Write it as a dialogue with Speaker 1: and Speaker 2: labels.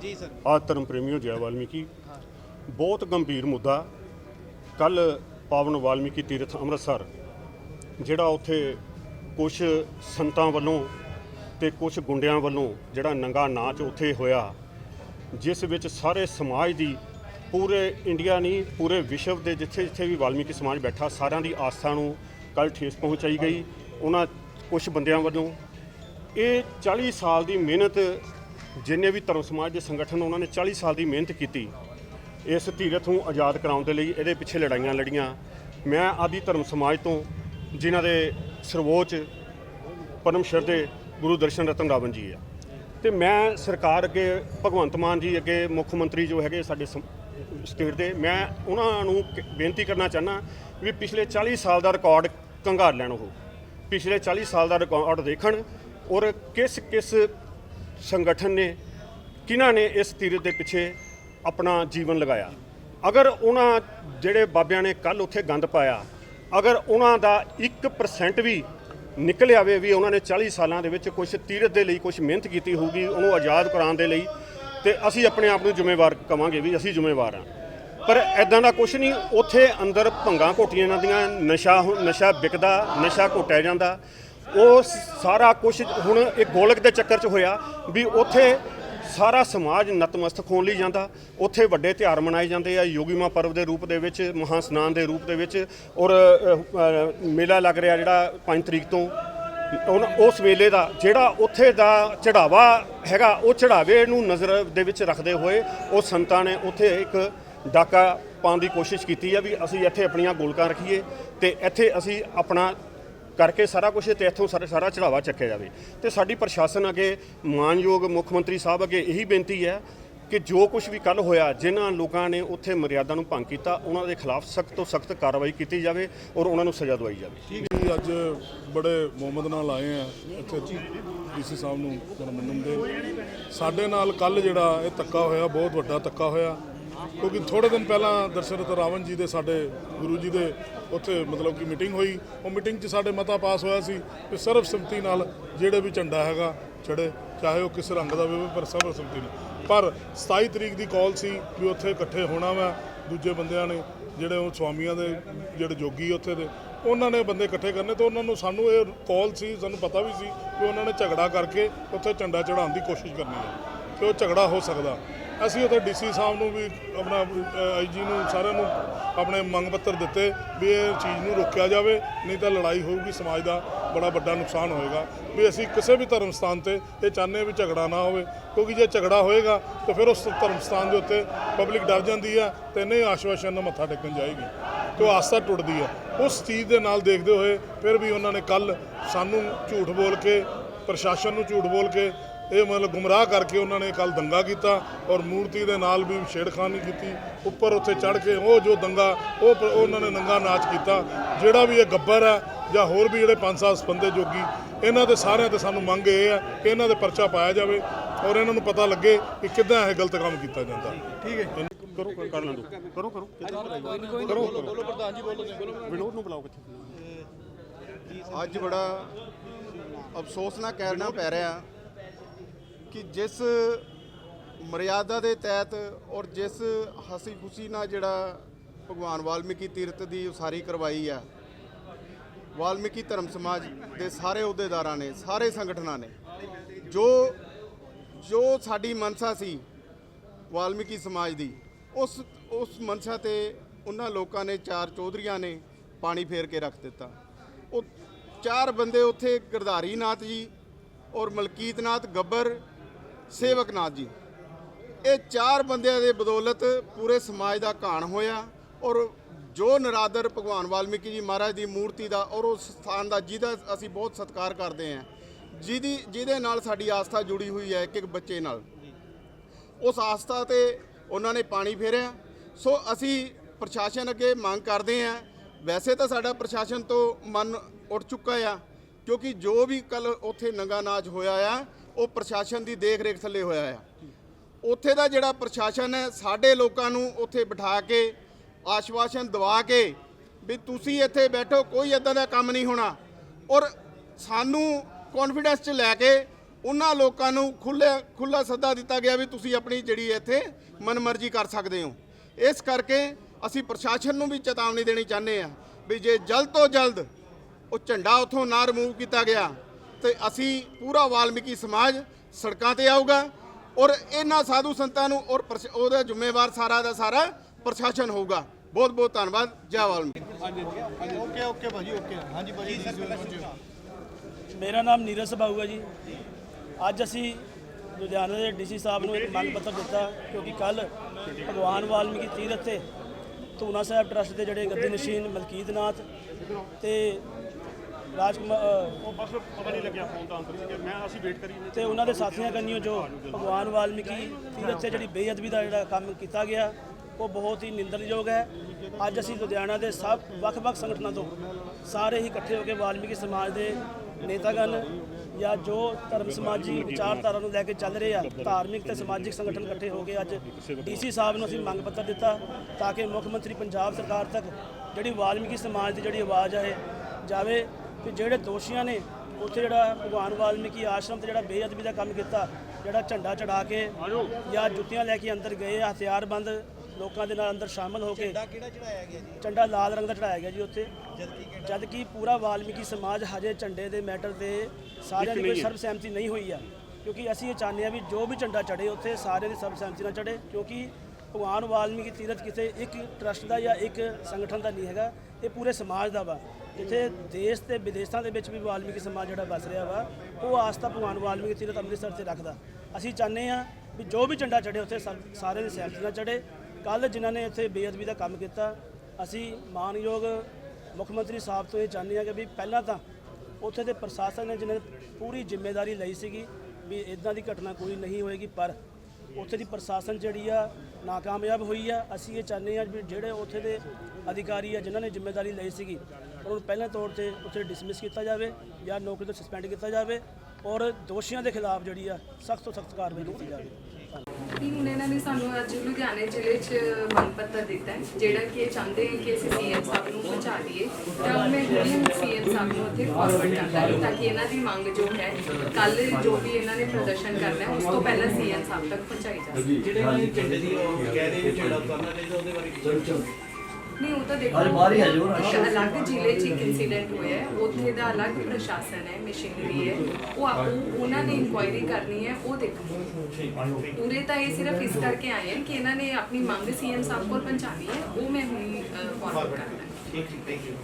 Speaker 1: ਜੀ ਸਰ।
Speaker 2: ਆ ਧਰਮ ਪ੍ਰੇਮੀਓ ਜੈ ਵਾਲਮੀਕੀ। ਬਹੁਤ ਗੰਭੀਰ ਮੁੱਦਾ। ਕੱਲ ਪਾਵਨ ਵਾਲਮੀਕੀ ਤੀਰਥ ਅੰਮ੍ਰਿਤਸਰ, ਜਿਹੜਾ ਉੱਥੇ ਕੁਝ ਸੰਤਾਂ ਵੱਲੋਂ ਤੇ ਕੁਝ ਗੁੰਡਿਆਂ ਵੱਲੋਂ ਜਿਹੜਾ ਨੰਗਾ ਨਾਚ ਉੱਥੇ ਹੋਇਆ, ਜਿਸ ਵਿੱਚ ਸਾਰੇ ਸਮਾਜ ਦੀ, ਪੂਰੇ ਇੰਡੀਆ ਨਹੀਂ, ਪੂਰੇ ਵਿਸ਼ਵ ਦੇ ਜਿੱਥੇ ਜਿੱਥੇ ਵੀ ਵਾਲਮੀਕੀ ਸਮਾਜ ਬੈਠਾ, ਸਾਰਿਆਂ ਦੀ ਆਸਥਾ ਨੂੰ ਕੱਲ ਠੇਸ ਪਹੁੰਚਾਈ ਗਈ। ਉਹਨਾਂ ਕੁਝ ਬੰਦਿਆਂ ਵੱਲੋਂ। ਇਹ 40 ਸਾਲ ਦੀ ਮਿਹਨਤ ਜਿੰਨੇ ਵੀ ਧਰਮ ਸਮਾਜ ਦੇ ਸੰਗਠਨ ਉਹਨਾਂ ਨੇ 40 ਸਾਲ ਦੀ ਮਿਹਨਤ ਕੀਤੀ, ਇਸ ਧੀਰਥ ਨੂੰ ਆਜ਼ਾਦ ਕਰਾਉਣ ਦੇ ਲਈ ਇਹਦੇ ਪਿੱਛੇ ਲੜਾਈਆਂ ਲੜੀਆਂ। ਮੈਂ ਆਦੀ ਧਰਮ ਸਮਾਜ ਤੋਂ ਜਿਨ੍ਹਾਂ ਦੇ ਸਰਵੋਚ ਪਰਮ ਸ਼ਰਧੇ ਗੁਰੂ ਦਰਸ਼ਨ ਰਤਨ ਰਾਵਣ ਜੀ ਆ। ਤੇ ਮੈਂ ਸਰਕਾਰ ਅੱਗੇ, ਭਗਵੰਤ ਮਾਨ ਜੀ ਅੱਗੇ, ਮੁੱਖ ਮੰਤਰੀ ਜੋ ਹੈਗੇ ਸਾਡੇ ਸਮ- ਸਟੇਟ ਦੇ, ਮੈਂ ਉਹਨਾਂ ਨੂੰ ਬੇਨਤੀ ਕਰਨਾ ਚਾਹਨਾ ਵੀ ਪਿਛਲੇ 40 ਸਾਲ ਦਾ ਰਿਕਾਰਡ ਕੰਘਾਰ ਲੈਣ ਉਹ। ਪਿਛਲੇ 40 ਸਾਲ ਦਾ ਰਿਕਾਰਡ ਦੇਖਣ ਔਰ ਕਿਸ ਕਿਸ ਸੰਗਠਨ ਨੇ, ਕਿਹਨਾਂ ਨੇ ਇਸ ਤੀਰਥ ਦੇ ਪਿੱਛੇ ਆਪਣਾ ਜੀਵਨ ਲਗਾਇਆ? ਅਗਰ ਉਹਨਾਂ ਜਿਹੜੇ ਬਾਬਿਆਂ ਨੇ ਕੱਲ ਉੱਥੇ ਗੰਦ ਪਾਇਆ, ਅਗਰ ਉਹਨਾਂ ਦਾ 1% ਵੀ ਨਿਕਲ ਆਵੇ ਵੀ ਉਹਨਾਂ ਨੇ 40 ਸਾਲਾਂ ਦੇ ਵਿੱਚ ਕੁਝ ਤੀਰਥ ਦੇ ਲਈ ਕੁਝ ਮਿਹਨਤ ਕੀਤੀ ਹੋਊਗੀ, ਉਹਨੂੰ ਆਜ਼ਾਦ ਕਰਾਉਣ ਦੇ ਲਈ, ਤੇ ਅਸੀਂ ਆਪਣੇ ਆਪ ਨੂੰ ਜ਼ਿੰਮੇਵਾਰ ਕਵਾਂਗੇ ਵੀ ਅਸੀਂ ਜ਼ਿੰਮੇਵਾਰ ਹਾਂ। ਪਰ ਐਦਾਂ ਦਾ ਕੁਝ ਨਹੀਂ, ਉੱਥੇ ਅੰਦਰ ਭੰਗਾਂ ਘੋਟੀਆਂ ਜਾਂਦੀਆਂ ਨਸ਼ਾ ਹੁ- ਨਸ਼ਾ ਵਿਕਦਾ, ਨਸ਼ਾ ਘੋਟਿਆ ਜਾਂਦਾ ਉਹ ਸਾਰਾ ਕੁਝ ਹੁਣ ਇਹ ਗੋਲਕ ਦੇ ਚੱਕਰ 'ਚ ਹੋਇਆ ਵੀ ਉੱਥੇ ਸਾਰਾ ਸਮਾਜ ਨਤਮਸਤਕ ਹੋਣ ਲਈ ਜਾਂਦਾ। ਉੱਥੇ ਵੱਡੇ ਤਿਉਹਾਰ ਮਨਾਏ ਜਾਂਦੇ ਆ ਯੋਗੀਮਾ ਪਰਵ ਦੇ ਰੂਪ ਦੇ ਵਿੱਚ ਮਹਾਂ ਸਨਾਨ ਦੇ ਰੂਪ ਦੇ ਵਿੱਚ ਔਰ ਮੇਲਾ ਲੱਗ ਰਿਹਾ ਜਿਹੜਾ 5 ਤਰੀਕ ਤੋਂ। ਉਨ- ਉਸ ਵੇਲੇ ਦਾ ਜਿਹੜਾ ਉੱਥੇ ਦਾ ਚੜਾਵਾ ਹੈਗਾ, ਉਹ ਚੜਾਵੇ ਨੂੰ ਨਜ਼ਰ ਦੇ ਵਿੱਚ ਰੱਖਦੇ ਹੋਏ ਉਹ ਸੰਤਾਂ ਨੇ ਉੱਥੇ ਇੱਕ ਡਾਕਾ ਪਾਉਣ ਦੀ ਕੋਸ਼ਿਸ਼ ਕੀਤੀ ਆ ਵੀ ਅਸੀਂ ਇੱਥੇ ਆਪਣੀਆਂ ਗੋਲਕਾਂ ਰੱਖੀਏ ਤੇ ਇੱਥੇ ਅਸੀਂ ਆਪਣਾ ਕਰਕੇ ਸਾਰਾ ਕੁਝ ਤੇ ਇੱਥੋਂ ਸਾਰਾ ਸਾਰਾ ਚੜਾਵਾ ਚੱਕਿਆ ਜਾਵੇ। ਤੇ ਸਾਡੀ ਪ੍ਰਸ਼ਾਸਨ ਅੱਗੇ, ਮਾਨਯੋਗ ਮੁੱਖ ਮੰਤਰੀ ਸਾਹਿਬ ਅੱਗੇ ਇਹੀ ਬੇਨਤੀ ਹੈ ਕਿ ਜੋ ਕੁਝ ਵੀ ਕੱਲ ਹੋਇਆ, ਜਿਨ੍ਹਾਂ ਲੋਕਾਂ ਨੇ ਉੱਥੇ ਮਰਿਆਦਾ ਨੂੰ ਭੰਗ ਕੀਤਾ, ਉਹਨਾਂ ਦੇ ਖਿਲਾਫ ਸਖਤ ਤੋਂ ਸਖਤ ਕਾਰਵਾਈ ਕੀਤੀ ਜਾਵੇ ਔਰ ਉਹਨਾਂ ਨੂੰ ਸਜ਼ਾ ਦਵਾਈ ਜਾਵੇ।
Speaker 3: ਜੀ, ਅੱਜ ਬੜੇ ਮੁਹੰਮਦ ਨਾਲ ਆਏ ਆ ਇੱਥੇ ਡੀਸੀ ਸਾਹਿਬ ਨੂੰ ਜਨਮ ਦੇ। ਸਾਡੇ ਨਾਲ ਕੱਲ ਜਿਹੜਾ ਇਹ ਧੱਕਾ ਹੋਇਆ, ਬਹੁਤ ਵੱਡਾ ਧੱਕਾ ਹੋਇਆ। ਕਿਉਂਕਿ ਥੋੜੇ ਦਿਨ ਪਹਿਲਾਂ ਦਰਸ਼ਨਤ ਰਾਵਣ ਜੀ ਦੇ ਸਾਡੇ ਗੁਰੂ ਜੀ ਦੇ ਉੱਥੇ ਮਤਲਬ ਕਿ ਮੀਟਿੰਗ ਹੋਈ। ਉਹ ਮੀਟਿੰਗ 'ਚ ਸਾਡੇ ਮਤਾ ਪਾਸ ਹੋਇਆ ਸੀ ਕਿ ਸਰਵ ਸੰਮਤੀ ਨਾਲ ਜਿਹੜੇ ਵੀ ਝੰਡਾ ਹੈਗਾ ਚੜੇ ਚਾਹੇ ਉਹ ਕਿਸ ਰੰਗ ਦਾ ਵੀ ਹੋਵੇ, ਪਰ ਸਰਵ ਸੰਮਤੀ ਨਾਲ। ਪਰ 27 ਤਰੀਕ ਦੀ ਕਾਲ ਸੀ ਵੀ ਉੱਥੇ ਇਕੱਠੇ ਹੋਣਾ ਵਾ, ਦੂਜੇ ਬੰਦਿਆਂ ਨੇ, ਜਿਹੜੇ ਉਹ ਸਵਾਮੀਆਂ ਦੇ, ਜਿਹੜੇ ਜੋਗੀ ਉੱਥੇ ਦੇ, ਉਹਨਾਂ ਨੇ ਬੰਦੇ ਇਕੱਠੇ ਕਰਨੇ ਤੇ ਉਹਨਾਂ ਨੂੰ ਸਾਨੂੰ ਇਹ ਕਾਲ ਸੀ, ਸਾਨੂੰ ਪਤਾ ਵੀ ਸੀ ਕਿ ਉਹਨਾਂ ਨੇ ਝਗੜਾ ਕਰਕੇ ਉੱਥੇ ਝੰਡਾ ਚੜਾਉਣ ਦੀ ਕੋਸ਼ਿਸ਼ ਕਰਨੀ ਹੈ। ਤੇ ਉਹ ਝਗੜਾ ਹੋ ਸਕਦਾ। ਅਸੀਂ ਉੱਥੇ ਡੀਸੀ ਸਾਹਿਬ ਨੂੰ ਵੀ ਆਪਣਾ ਆਈਜੀ ਨੂੰ ਸਾਰਿਆਂ ਨੂੰ ਆਪਣੇ ਮੰਗ ਪੱਤਰ ਦਿੱਤੇ ਵੀ ਇਹ ਚੀਜ਼ ਨੂੰ ਰੋਕਿਆ ਜਾਵੇ, ਨਹੀਂ ਤਾਂ ਲੜਾਈ ਹੋਊਗੀ, ਸਮਾਜ ਦਾ ਬੜਾ ਵੱਡਾ ਨੁਕਸਾਨ ਹੋਏਗਾ। ਵੀ ਅਸੀਂ ਕਿਸੇ ਵੀ ਧਰਮ ਸਥਾਨ ਤੇ ਇਹ ਚਾਹੁੰਦੇ ਹਾਂ ਵੀ ਝਗੜਾ ਨਾ ਹੋਵੇ, ਕਿਉਂਕਿ ਜੇ ਝਗੜਾ ਹੋਏਗਾ ਤਾਂ ਫਿਰ ਉਸ ਧਰਮ ਸਥਾਨ ਦੇ ਉੱਤੇ ਪਬਲਿਕ ਡਰ ਜਾਂਦੀ ਹੈ ਤੇ ਨਹੀਂ ਆਸ਼ਵਾਸਨ ਨਾਲ ਮੱਥਾ ਟੇਕਣ ਜਾਏਗੀ। ਤੇ ਉਹ ਆਸਥਾ ਟੁੱਟਦੀ ਹੈ ਉਸ ਚੀਜ਼ ਦੇ ਨਾਲ ਦੇਖਦੇ ਹੋਏ ਫਿਰ ਵੀ ਉਹਨਾਂ ਨੇ ਕੱਲ ਸਾਨੂੰ ਝੂਠ ਬੋਲ ਕੇ, ਪ੍ਰਸ਼ਾਸਨ ਨੂੰ ਝੂਠ ਬੋਲ ਕੇ ਇਹ ਮਤਲਬ ਗੁੰਮਰਾਹ ਕਰਕੇ ਉਹਨਾਂ ਨੇ ਕੱਲ ਦੰਗਾ ਕੀਤਾ ਔਰ ਮੂਰਤੀ ਦੇ ਨਾਲ ਵੀ ਛੇੜਖਾਨੀ ਕੀਤੀ ਉੱਪਰ ਉੱਥੇ ਚੜ ਕੇ ਉਹ ਜੋ ਦੰਗਾ ਉਹ ਉਹਨਾਂ ਨੇ ਨੰਗਾ ਨਾਚ ਕੀਤਾ। ਜਿਹੜਾ ਵੀ ਇਹ ਗੱਬਰ ਹੈ ਜਾਂ ਹੋਰ ਵੀ ਜਿਹੜੇ ਪੰਜ ਸੱਤ ਬੰਦੇ ਜੋਗੀ ਇਹਨਾਂ ਦੇ ਸਾਰਿਆਂ ਤੇ ਸਾਨੂੰ ਮੰਗ ਇਹ ਹੈ ਕਿ ਇਹਨਾਂ ਦੇ ਪਰਚਾ ਪਾਇਆ ਜਾਵੇ ਔਰ ਇਹਨਾਂ ਨੂੰ ਪਤਾ ਲੱਗੇ ਕਿ ਕਿੱਦਾਂ ਇਹ ਗਲਤ ਕੰਮ ਕੀਤਾ ਜਾਂਦਾ।
Speaker 2: ਠੀਕ ਹੈ ਕਰੋ ਕਰ- ਕਰ ਲੈਂਦੋ ਕਰੋ ਕਰੋ। ਕਰੋ ਬੋਲੋ ਪ੍ਰਧਾਨ ਜੀ ਬੋਲੋ ਵਿਨੋਦ ਨੂੰ ਬੁਲਾਓ ਕਿੱਥੇ।
Speaker 1: ਅੱਜ ਬੜਾ ਅਫਸੋਸ ਨਾਲ ਕਹਿਣਾ ਪੈ ਰਿਹਾ। ਕਿ ਜਿਸ ਮਰਿਆਦਾ ਦੇ ਤਹਿਤ ਔਰ ਜਿਸ ਹਸੀ ਖੁਸ਼ੀ ਨਾਲ ਜਿਹੜਾ ਭਗਵਾਨ ਵਾਲਮੀਕੀ ਤੀਰਥ ਦੀ ਉਸਾਰੀ ਕਰਵਾਈ ਆ, ਵਾਲਮੀਕੀ ਧਰਮ ਸਮਾਜ ਦੇ ਸਾਰੇ ਅਹੁਦੇਦਾਰਾਂ ਨੇ, ਸਾਰੇ ਸੰਗਠਨਾਂ ਨੇ, ਜੋ ਜੋ ਸਾਡੀ ਮਨਸਾ ਸੀ ਵਾਲਮੀਕੀ ਸਮਾਜ ਦੀ, ਉਸ ਉਸ ਮਨਸਾ ਤੇ ਉਹਨਾਂ ਲੋਕਾਂ ਨੇ ਚਾਰ ਚੌਧਰੀਆਂ ਨੇ ਪਾਣੀ ਫੇਰ ਕੇ ਰੱਖ ਦਿੱਤਾ। ਉਹ ਚਾਰ ਬੰਦੇ ਉੱਥੇ ਗਰਧਾਰੀ ਨਾਥ ਜੀ ਔਰ ਮਲਕੀਤ ਨਾਥ ਗੱਬਰ ਸੇਵਕ ਨਾਥ ਜੀ। ਇਹ ਚਾਰ ਬੰਦਿਆਂ ਦੇ ਬਦੌਲਤ ਪੂਰੇ ਸਮਾਜ ਦਾ ਘਾਣ ਹੋਇਆ ਔਰ ਜੋ ਨਰਾਦਰ ਭਗਵਾਨ ਵਾਲਮੀਕੀ ਜੀ ਮਹਾਰਾਜ ਦੀ ਮੂਰਤੀ ਦਾ ਔਰ ਉਸ ਸਥਾਨ ਦਾ ਜਿਹਦਾ ਅਸੀਂ ਬਹੁਤ ਸਤਿਕਾਰ ਕਰਦੇ ਹਾਂ, ਜਿਹਦੀ ਜਿਹਦੇ ਨਾਲ ਸਾਡੀ ਆਸਥਾ ਜੁੜੀ ਹੋਈ ਹੈ ਇੱਕ ਇੱਕ ਬੱਚੇ ਨਾਲ। ਉਸ ਆਸਥਾ ਤੇ ਉਹਨਾਂ ਨੇ ਪਾਣੀ ਫੇਰਿਆ। ਸੋ ਅਸੀਂ ਪ੍ਰਸ਼ਾਸਨ ਅੱਗੇ ਮੰਗ ਕਰਦੇ ਹਾਂ। ਵੈਸੇ ਤਾਂ ਸਾਡਾ ਪ੍ਰਸ਼ਾਸਨ ਤੋਂ ਮਨ ਉੱਠ ਚੁੱਕਾ ਆ, ਕਿਉਂਕਿ ਜੋ ਵੀ ਕੱਲ ਉੱਥੇ ਨੰਗਾ ਨਾਚ ਹੋਇਆ ਆ ਉਹ ਪ੍ਰਸ਼ਾਸਨ ਦੀ ਦੇਖ ਰੇਖ ਥੱਲੇ ਹੋਇਆ ਆ। ਉੱਥੇ ਦਾ ਜਿਹੜਾ ਪ੍ਰਸ਼ਾਸਨ ਹੈ, ਸਾਡੇ ਲੋਕਾਂ ਨੂੰ ਉੱਥੇ ਬਿਠਾ ਕੇ, ਆਸ਼ਵਾਸਨ ਦਵਾ ਕੇ ਵੀ ਤੁਸੀਂ ਇੱਥੇ ਬੈਠੋ, ਕੋਈ ਇਦਾਂ ਦਾ ਕੰਮ ਨਹੀਂ ਹੋਣਾ। ਔਰ ਸਾਨੂੰ ਕੌਨਫੀਡੈਂਸ 'ਚ ਲੈ ਕੇ ਉਹਨਾਂ ਲੋਕਾਂ ਨੂੰ ਖੁੱਲੇ ਖੁੱਲਾ ਸੱਦਾ ਦਿੱਤਾ ਗਿਆ ਵੀ ਤੁਸੀਂ ਆਪਣੀ ਜਿਹੜੀ ਇੱਥੇ ਮਨਮਰਜ਼ੀ ਕਰ ਸਕਦੇ ਹੋ। ਇਸ ਕਰਕੇ ਅਸੀਂ ਪ੍ਰਸ਼ਾਸਨ ਨੂੰ ਵੀ ਚੇਤਾਵਨੀ ਦੇਣੀ ਚਾਹੁੰਦੇ ਆ ਵੀ ਜੇ ਜਲਦ ਤੋਂ ਜਲਦ ਉਹ ਝੰਡਾ ਉਥੋਂ ਨਾ ਰਿਮੂਵ ਕੀਤਾ ਗਿਆ ਤੇ ਅਸੀਂ ਪੂਰਾ ਵਾਲਮੀਕੀ ਸਮਾਜ ਸੜਕਾਂ ਤੇ ਆਊਗਾ ਔਰ ਇਹਨਾਂ ਸਾਧੂ ਸੰਤਾਂ ਨੂੰ ਔਰ ਪ੍ਰਸ਼- ਉਹਦਾ ਜ਼ਿੰਮੇਵਾਰ ਸਾਰਾ ਦਾ ਸਾਰਾ ਪ੍ਰਸ਼ਾਸਨ ਹੋਊਗਾ। ਬਹੁਤ ਬਹੁਤ ਧੰਨਵਾਦ। ਜੈ ਵਾਲਮੀਕੀ।
Speaker 4: ਓਕੇ ਓਕੇ ਭਾਜੀ ਓਕੇ। ਹਾਂਜੀ ਭਾਜੀ
Speaker 5: ਮੇਰਾ ਨਾਮ ਨੀਰਜ ਸਬਾਊ ਹੈ ਜੀ। ਅੱਜ ਅਸੀਂ ਲੁਧਿਆਣਾ ਦੇ ਡੀਸੀ ਸਾਹਿਬ ਨੂੰ ਇੱਕ ਮੰਗ ਪੱਤਰ ਦਿੱਤਾ ਕਿਉਂਕਿ ਕੱਲ ਭਗਵਾਨ ਵਾਲਮੀਕੀ ਤੀਰਥ ਤੇ ਧੂਨਾ ਸਾਹਿਬ ਟਰਸਟ ਦੇ ਜਿਹੜੇ ਗੱਦੀ ਨਸ਼ੀਨ ਮਲਕੀਤ ਨਾਥ ਤੇ ਰਾਜਕੁਮਾਰ
Speaker 2: ਉਹ ਬਸ ਪਤਾ ਨਹੀਂ ਲੱਗਿਆ ਫੋਨ ਤਾਂ ਅੰਦਰ ਸੀਗੇ ਮੈਂ ਅਸੀਂ ਵੇਟ ਕਰੀ
Speaker 5: ਤੇ ਉਹਨਾਂ ਦੇ ਸਾਥੀਆਂ ਕੰਨਿਓ ਜੋ ਭਗਵਾਨ ਵਾਲਮੀਕੀ ਤੀਰਥ ਤੇ ਜਿਹੜੀ ਬੇਅਦਬੀ ਦਾ ਜਿਹੜਾ ਕੰਮ ਕੀਤਾ ਗਿਆ ਉਹ ਬਹੁਤ ਹੀ ਨਿੰਦਣਯੋਗ ਹੈ। ਅੱਜ ਅਸੀਂ ਲੁਧਿਆਣਾ ਦੇ ਸਭ ਵੱਖ-ਵੱਖ ਸੰਗਠਨਾਂ ਤੋਂ ਸਾਰੇ ਹੀ ਇਕੱਠੇ ਹੋ ਕੇ ਵਾਲਮੀਕੀ ਸਮਾਜ ਦੇ ਨੇਤਾਗਣ ਜਾਂ ਜੋ ਧਰਮ ਸਮਾਜੀ ਵਿਚਾਰਧਾਰਾ ਨੂੰ ਲੈ ਕੇ ਚੱਲ ਰਹੇ ਆ ਧਾਰਮਿਕ ਤੇ ਸਮਾਜਿਕ ਸੰਗਠਨ ਇਕੱਠੇ ਹੋ ਕੇ ਅੱਜ ਡੀਸੀ ਸਾਹਿਬ ਨੂੰ ਅਸੀਂ ਮੰਗ ਪੱਤਰ ਦਿੱਤਾ ਤਾਂ ਕਿ ਮੁੱਖ ਮੰਤਰੀ ਪੰਜਾਬ ਸਰਕਾਰ ਤੱਕ ਜਿਹੜੀ ਵਾਲਮੀਕੀ ਸਮਾਜ ਦੀ ਜਿਹੜੀ ਆਵਾਜ਼ ਹੈ ਜਾਵੇ। ਕਿ ਜਿਹੜੇ ਦੋਸ਼ੀਆਂ ਨੇ ਉੱਥੇ ਜਿਹੜਾ ਭਗਵਾਨ ਵਾਲਮੀਕੀ ਆਸ਼ਰਮ ਤੇ ਜਿਹੜਾ ਬੇਅਦਬੀ ਦਾ ਕੰਮ ਕੀਤਾ ਜਿਹੜਾ ਝੰਡਾ ਚੜਾ ਕੇ ਜਾਂ ਜੁੱਤੀਆਂ ਲੈ ਕੇ ਅੰਦਰ ਗਏ ਹਥਿਆਰਬੰਦ ਲੋਕਾਂ ਦੇ ਨਾਲ ਅੰਦਰ ਸ਼ਾਮਲ ਹੋ ਕੇ
Speaker 4: ਕਿਹੜਾ ਚੜਾਇਆ ਗਿਆ ਜੀ?
Speaker 5: ਝੰਡਾ ਲਾਲ ਰੰਗ ਦਾ ਚੜਾਇਆ ਗਿਆ ਜੀ ਉੱਥੇ। ਜਦ ਕਿ ਪੂਰਾ ਵਾਲਮੀਕੀ ਸਮਾਜ ਹਜੇ ਝੰਡੇ ਦੇ ਮੈਟਰ ਤੇ ਸਾਰਿਆਂ ਦੀ ਕੋਈ ਸਰਬਸਹਿਮਤੀ ਨਹੀਂ ਹੋਈ ਆ। ਕਿਉਂਕਿ ਅਸੀਂ ਇਹ ਚਾਹੁੰਦੇ ਆ ਵੀ ਜੋ ਵੀ ਝੰਡਾ ਚੜੇ ਉੱਥੇ ਸਾਰਿਆਂ ਦੀ ਸਰਬਸਹਿਮਤੀ ਨਾਲ ਚੜੇ ਕਿਉਂਕਿ ਭਗਵਾਨ ਵਾਲਮੀਕੀ ਤੀਰਥ ਕਿਸੇ ਇੱਕ ਟਰਸਟ ਦਾ ਜਾਂ ਇੱਕ ਸੰਗਠਨ ਦਾ ਨਹੀਂ ਹੈਗਾ। ਇਹ ਪੂਰੇ ਸਮਾਜ ਦਾ ਵਾ। ਜਿੱਥੇ ਦੇਸ਼ ਤੇ ਵਿਦੇਸ਼ਾਂ ਦੇ ਵਿੱਚ ਵੀ ਵਾਲਮੀਕੀ ਸਮਾਜ ਜਿਹੜਾ ਵਸ ਰਿਹਾ ਵਾ, ਉਹ ਆਸਥਾ ਭਗਵਾਨ ਵਾਲਮੀਕੀ ਤੀਰਥ ਅੰਮ੍ਰਿਤਸਰ ਤੇ ਰੱਖਦਾ। ਅਸੀਂ ਚਾਹੁੰਦੇ ਆ ਵੀ ਜੋ ਵੀ ਝੰਡਾ ਚੜੇ ਉੱਥੇ ਸਭ- ਸਾਰਿਆਂ ਦੀ ਸਹਿਮਤੀ ਨਾਲ ਚੜੇ ਕੱਲ ਜਿਨ੍ਹਾਂ ਨੇ ਇੱਥੇ ਬੇਅਦਬੀ ਦਾ ਕੰਮ ਕੀਤਾ, ਅਸੀਂ ਮਾਨਯੋਗ ਮੁੱਖ ਮੰਤਰੀ ਸਾਹਿਬ ਤੋਂ ਇਹ ਚਾਹੁੰਦੇ ਹਾਂ ਕਿ ਵੀ ਪਹਿਲਾਂ ਤਾਂ ਉੱਥੇ ਦੇ ਪ੍ਰਸ਼ਾਸਨ ਨੇ ਜਿਹਨੇ ਪੂਰੀ ਜ਼ਿੰਮੇਵਾਰੀ ਲਈ ਸੀਗੀ ਵੀ ਇਦਾਂ ਦੀ ਘਟਨਾ ਕੋਈ ਨਹੀਂ ਹੋਏਗੀ, ਪਰ ਉੱਥੇ ਦੀ ਪ੍ਰਸ਼ਾਸਨ ਜਿਹੜੀ ਆ ਨਾਕਾਮਯਾਬ ਹੋਈ ਆ। ਅਸੀਂ ਇਹ ਚਾਹੁੰਦੇ ਹਾਂ ਵੀ ਜਿਹੜੇ ਉੱਥੇ ਦੇ ਅਧਿਕਾਰੀ ਆ ਜਿਨ੍ਹਾਂ ਨੇ ਜ਼ਿੰਮੇਵਾਰੀ ਲਈ ਸੀਗੀ, ਉਹਨਾਂ ਨੂੰ ਪਹਿਲੇ ਤੌਰ ਤੇ ਉੱਥੇ ਡਿਸਮਿਸ ਕੀਤਾ ਜਾਵੇ ਜਾਂ ਨੌਕਰੀ ਤੋਂ ਸਸਪੈਂਡ ਕੀਤਾ ਜਾਵੇ ਔਰ ਦੋਸ਼ੀਆਂ ਦੇ ਖਿਲਾਫ ਜਿਹੜੀ ਆ ਸਖਤ ਤੋਂ ਸਖਤ ਕਾਰਵਾਈ ਕੀਤੀ ਜਾਵੇ।
Speaker 6: ਵੀ ਹੁਣ ਇਹਨਾਂ ਨੇ ਸਾਨੂੰ ਅੱਜ ਲੁਧਿਆਣੇ ਜ਼ਿਲ੍ਹੇ 'ਚ ਮੰਗ ਪੱਤਰ ਦਿੱਤਾ ਹੈ, ਜਿਹੜਾ ਕਿ ਇਹ ਚਾਹੁੰਦੇ ਹੈ ਕਿ ਅਸੀਂ ਸੀਐਮ ਸਾਹਿਬ ਨੂੰ ਪਹੁੰਚਾ ਦਈਏ। ਤਾਂ ਮੈਂ ਹੁਣੇ ਸੀਐਮ ਸਾਹਿਬ ਨੂੰ ਉੱਥੇ ਫਾਰਵਰਡ ਕਰ ਦਾਂਗੀ ਤਾਂ ਕਿ ਇਹਨਾਂ ਦੀ ਮੰਗ ਜੋ ਹੈ ਕੱਲ ਜੋ ਵੀ ਇਹਨਾਂ ਨੇ ਪ੍ਰਦਰਸ਼ਨ ਕਰਨਾ ਹੈ, ਉਸ ਤੋਂ ਪਹਿਲਾਂ ਸੀਐਮ ਸਾਹਿਬ ਤੱਕ ਪਹੁੰਚਾਈ ਜਾ ਸਕੇ
Speaker 4: ਜਿਹੜੇ ਝੰਡੇ ਦੀ ਉਹ ਕਹਿ ਰਹੇ ਨੇ ਝੰਡਾ ਉਤਾਰਨਾ ਚਾਹੀਦਾ, ਉਹਦੇ ਬਾਰੇ ਕੀ
Speaker 6: ਨਹੀਂ ਉਹ ਤਾਂ ਦੇਖੋ ਇੱਕ ਅਲੱਗ ਜ਼ਿਲ੍ਹੇ 'ਚ ਇੱਕ ਇਨਸੀਡੈਂਟ ਹੋਇਆ ਹੈ। ਉੱਥੇ ਦਾ ਅਲੱਗ ਪ੍ਰਸ਼ਾਸਨ ਹੈ ਮਸ਼ੀਨਰੀ ਹੈ। ਉਹ ਆਪੋ ਉਹਨਾਂ ਨੇ ਇਨਕੁਆਇਰੀ ਕਰਨੀ ਹੈ ਉਹ ਦੇਖੋ। ਪੂਰੇ ਤਾਂ ਇਹ ਸਿਰਫ ਇਸ ਕਰਕੇ ਆਏ ਹਨ ਕਿ ਇਹਨਾਂ ਨੇ ਆਪਣੀ ਮੰਗ ਸੀਐਮ ਸਾਹਿਬ ਕੋਲ ਪਹੁੰਚਾਣੀ ਹੈ ਉਹ ਮੈਂ ਹੁਣ ਫਾਰਵਰਡ ਕਰਨਾ ਹੈ।
Speaker 4: ਠੀਕ ਠੀਕ ਥੈਂਕ ਯੂ